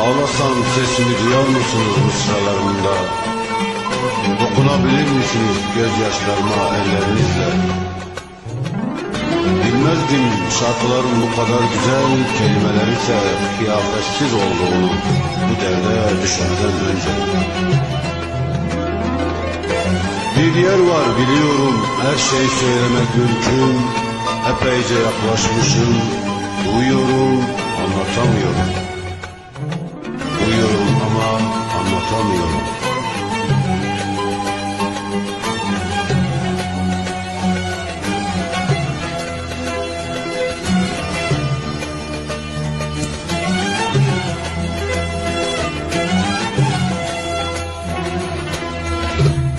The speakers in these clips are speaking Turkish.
Ağlasam sesimi duyar mısınız mısralarımda? Dokunabilir misiniz gözyaşlarıma ellerinizle? Bilmezdim şarkıların bu kadar güzel kelimeler ise kıyafetsiz olduğunu bu derde düşmeden önce. Bir yer var biliyorum her şey söylemek mümkün. Epeyce yaklaşmışım, duyuyorum, anlatamıyorum.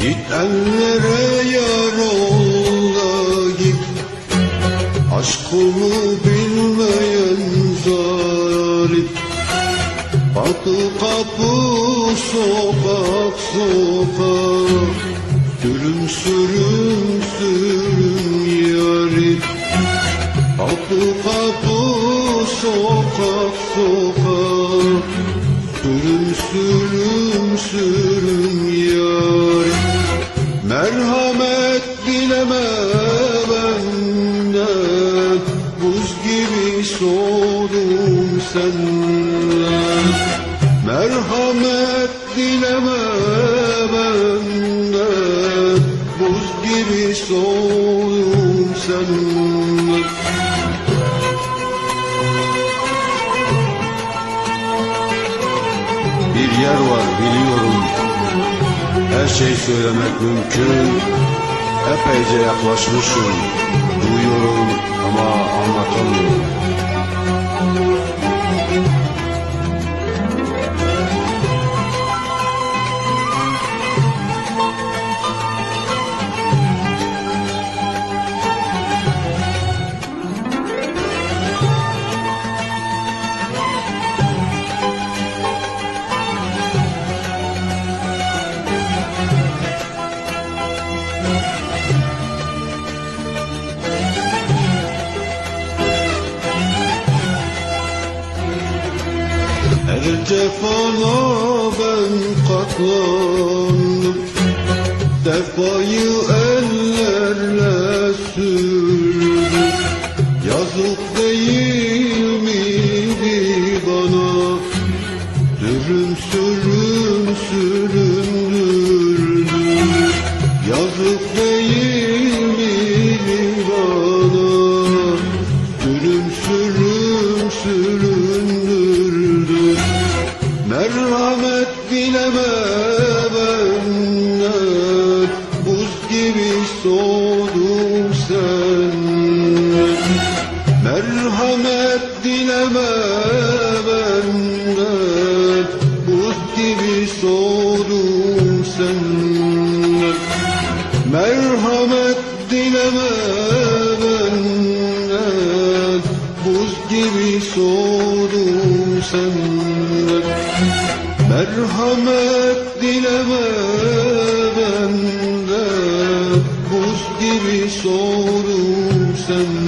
Git ellere yar ol git. Aşkımı bilmeyen zalim. Kapı kapı sokak sokak. Sürüm sürüm sürüm yarim Kapı kapı sokak sokak. Sürüm sürüm sürüm soğudum senden. Merhamet dileme benden. Buz gibi soğudum senden. Bir yer var biliyorum. Her şey söylemek mümkün. Epeyce yaklaşmışım. Duyuyorum ama anlatamıyorum Her cefana ben katlandım. Defayı ellerle sürdüm. Yazık değil miydi bana? Sürüm sürüm süründürdüm Yazık değil miydi bana Merhamet dileme benden Buz gibi soğudum senden. Merhamet dileme benden Buz gibi soğudum senden. Merhamet dileme gibi soğudum senden Merhamet dileme benden Buz gibi soğudum senden